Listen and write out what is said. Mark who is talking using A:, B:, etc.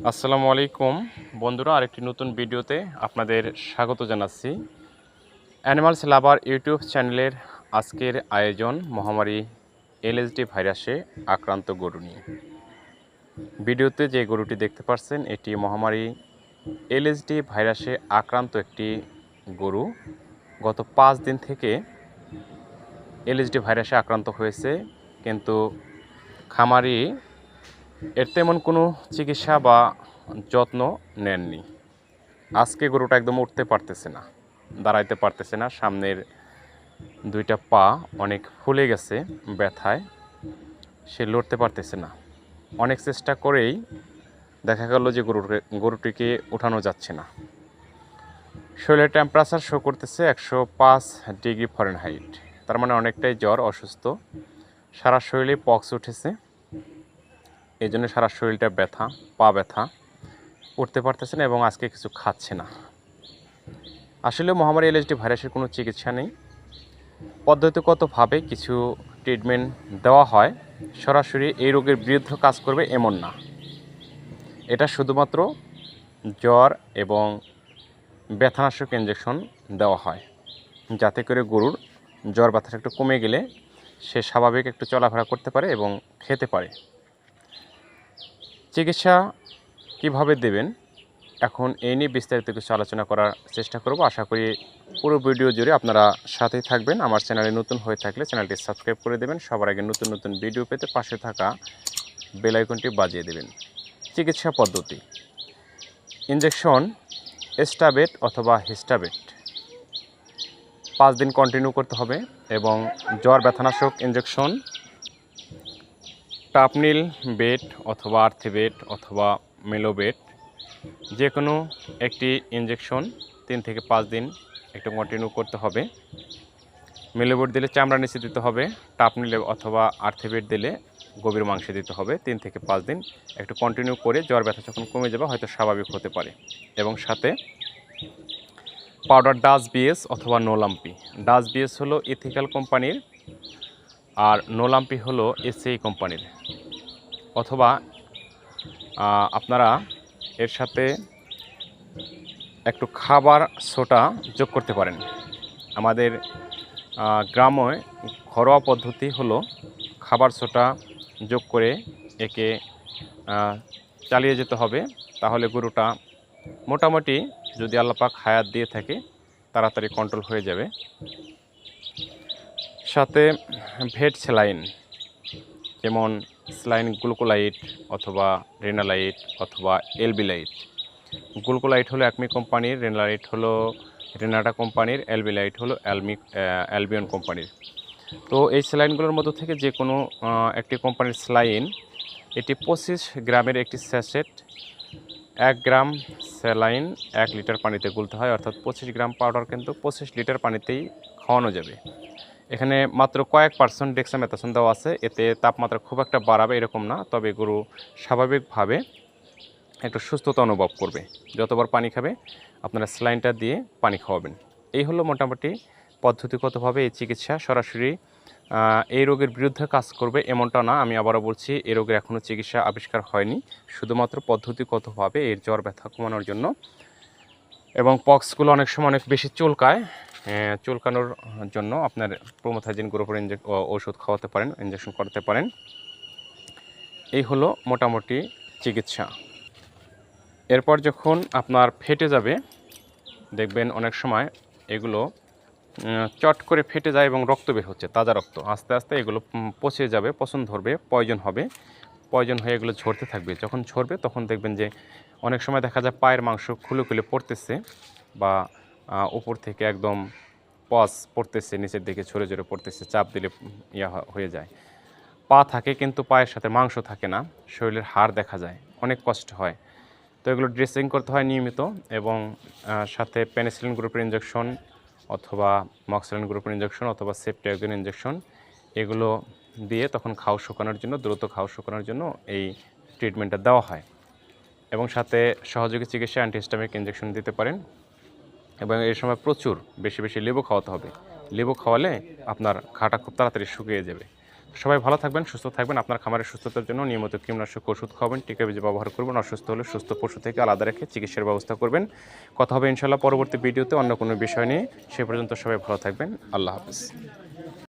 A: আসসালামু আলাইকুম। বন্ধুরা, আরেকটি নতুন ভিডিওতে আপনাদের স্বাগত জানাচ্ছি। অ্যানিমালস লাভার ইউটিউব চ্যানেলের আজকের আয়োজন মহামারী এলএসডি ভাইরাসে আক্রান্ত গরু নিয়ে। ভিডিওতে যে গরুটি দেখতে পাচ্ছেন, এটি মহামারী এলএসডি ভাইরাসে আক্রান্ত একটি গরু। গত পাঁচ দিন থেকে এলএসডি ভাইরাসে আক্রান্ত হয়েছে, কিন্তু খামারি এর তেমন কোনো চিকিৎসা বা যত্ন নেননি। আজকে গরুটা একদম উঠতে পারতেছে না, দাঁড়াইতে পারতেছে না। সামনের দুইটা পা অনেক ফুলে গেছে ব্যথায়, সে লড়তে পারতেছে না। অনেক চেষ্টা করেই দেখা গেল যে গরুকে গরুটিকে উঠানো যাচ্ছে না। শরীরের টেম্পারেচার শো করতেছে একশো পাঁচ ডিগ্রি ফরেনহাইট তার মানে অনেকটাই জ্বর, অসুস্থ। সারা শরীরে পক্স উঠেছে। এই জন্য সারা শরীরটা ব্যথা, পা ব্যথা, উঠতে পারতেছে না এবং আজকে কিছু খাচ্ছে না। আসলে মহামারী এলএসডি ভাইরাসের কোনো চিকিৎসা নেই, পদ্ধতিগতভাবে কিছু ট্রিটমেন্ট দেওয়া হয়, সরাসরি এই রোগের বিরুদ্ধে কাজ করবে এমন না। এটা শুধুমাত্র জ্বর এবং ব্যথানাশক ইঞ্জেকশন দেওয়া হয়, যাতে করে গরুর জ্বর ব্যথাটা একটু কমে গেলে সে স্বাভাবিক একটু চলাফেরা করতে পারে এবং খেতে পারে। চিকিৎসা কীভাবে দেবেন? এখন এই নিয়ে বিস্তারিত কিছু আলোচনা করার চেষ্টা করব। আশা করি পুরো ভিডিও জুড়ে আপনারা সাথেই থাকবেন। আমার চ্যানেলে নতুন হয়ে থাকলে চ্যানেলটি সাবস্ক্রাইব করে দেবেন। সবার আগে নতুন নতুন ভিডিও পেতে পাশে থাকা বেল আইকনটি বাজিয়ে দেবেন। চিকিৎসা পদ্ধতি। ইনজেকশন, এস্টাবেট অথবা হিস্টাবেট। পাঁচ দিন কন্টিনিউ করতে হবে এবং জ্বর, ব্যথানাশক, ইনজেকশন টাপনিল বেড অথবা আর্থিবেট অথবা মেলো মেলোবেট যে কোনো একটি ইঞ্জেকশন তিন থেকে পাঁচ দিন একটু কন্টিনিউ করতে হবে। মেলো মেলোবেট দিলে চামড়া নিচে দিতে হবে টাপনিলে অথবা আর্থিবেট দিলে গভীর মাংসে দিতে হবে। তিন থেকে পাঁচ দিন একটু কন্টিনিউ করে জ্বর ব্যথা যখন কমে যাবে হয়তো স্বাভাবিক হতে পারে। এবং সাথে পাউডার ডাস বিএস অথবা নোলাম্পি ডাস বিএস হলো ইথিক্যাল কোম্পানির আর নোলাম্পি হলো এসএই কোম্পানির। অথবা আপনারা এর সাথে একটু খাবার সোটা যোগ করতে পারেন। আমাদের গ্রামে ঘরোয়া পদ্ধতি হলো খাবার সোটা যোগ করে একে চালিয়ে যেতে হবে। তাহলে গরুটা মোটামুটি যদি আল্লাপাক হায়াত দিয়ে থাকে, তাড়াতাড়ি কন্ট্রোল হয়ে যাবে। সাথে ভেট স্যালাইন, যেমন স্যালাইন গ্লুকোলাইট অথবা রেনালাইট অথবা এলবিলাইট গ্লুকোলাইট হলো অ্যাকমি কোম্পানির, রেনালাইট হলো রেনাটা কোম্পানির এলবিলাইট হলো অ্যালমি অ্যালবিয়ন কোম্পানির। তো এই স্যালাইনগুলোর মধ্য থেকে যে কোনো একটি কোম্পানির স্যালাইন, এটি পঁচিশ গ্রামের একটি স্যাসেট এক গ্রাম স্যালাইন এক লিটার পানিতে গুলতে হয়, অর্থাৎ পঁচিশ গ্রাম পাউডার কিন্তু পঁচিশ লিটার পানিতেই খাওয়ানো যাবে। এখানে মাত্র কয়েক পার্সেন্ট ডেক্সামেথাসন দেওয়া আছে। এতে তাপমাত্রা খুব একটা বাড়াবে এরকম না, তবে গরু স্বাভাবিকভাবে একটু সুস্থতা অনুভব করবে। যতবার পানি খাবে, আপনারা স্যালাইনটা দিয়ে পানি খাওয়াবেন। এই হলো মোটামুটি পদ্ধতিগতভাবে এই চিকিৎসা। সরাসরি এই রোগের বিরুদ্ধে কাজ করবে এমনটা না, আমি আবারও বলছি, এই রোগের এখনও চিকিৎসা আবিষ্কার হয়নি। শুধুমাত্র পদ্ধতিগতভাবে এর জ্বর ব্যথা কমানোর জন্য। এবং পক্সগুলো অনেক সময় অনেক বেশি চুলকায় চুলকানোর জন্য আপনার প্রোমোথাইজিন, গ্রুপের ইঞ্জেক ওষুধ খাওয়াতে পারেন ইঞ্জেকশন করতে পারেন। এই হলো মোটামুটি চিকিৎসা। এরপর যখন আপনার ফেটে যাবে, দেখবেন অনেক সময় এগুলো চট করে ফেটে যায় এবং রক্ত বের হচ্ছে, তাজা রক্ত। আস্তে আস্তে এগুলো পচে যাবে পচন ধরবে পয়জন হবে। পয়জন হয়ে এগুলো ঝরতে থাকবে। যখন ঝরবে, তখন দেখবেন যে অনেক সময় দেখা যায় পায়ের মাংস খুলে খুলে পড়তেছে বা উপর থেকে একদম পস পড়তেছে, নিচের দিকে ঝরে ঝরে পড়তেছে, চাপ দিলে ইয়া হয়ে যায়। পা থাকে কিন্তু পায়ের সাথে, মাংস থাকে না, শরীরের হাড় দেখা যায়, অনেক কষ্ট হয়। তো এগুলো ড্রেসিং করতে হয় নিয়মিত এবং সাথে পেনিসিলিন গ্রুপের ইঞ্জেকশন অথবা মক্সিলিন গ্রুপের ইঞ্জেকশন অথবা সেপটিয়াগিন ইঞ্জেকশন এগুলো দিয়ে তখন খাও শুকানোর জন্য, দ্রুত খাও শুকানোর জন্য এই ট্রিটমেন্টটা দেওয়া হয়। এবং সাথে সহযোগী চিকিৎসা অ্যান্টিস্টামিক ইঞ্জেকশন দিতে পারেন। এবং এই সময় প্রচুর, বেশি বেশি লেবু খাওয়াতে হবে। লেবু খাওয়ালে আপনার ঘাটা খুব তাড়াতাড়ি শুকিয়ে যাবে। সবাই ভালো থাকবেন, সুস্থ থাকবেন। আপনার খামারের সুস্থতার জন্য নিয়মিত কীটনাশক ওষুধ খাবেন, টিকা বীজ ব্যবহার করবেন, অসুস্থ হলে সুস্থ পশু থেকে আলাদা রেখে চিকিৎসার ব্যবস্থা করবেন। কথা হবে ইনশাল্লাহ পরবর্তী ভিডিওতে অন্য কোনো বিষয় নিয়ে। সে পর্যন্ত সবাই ভালো থাকবেন। আল্লাহ হাফিজ।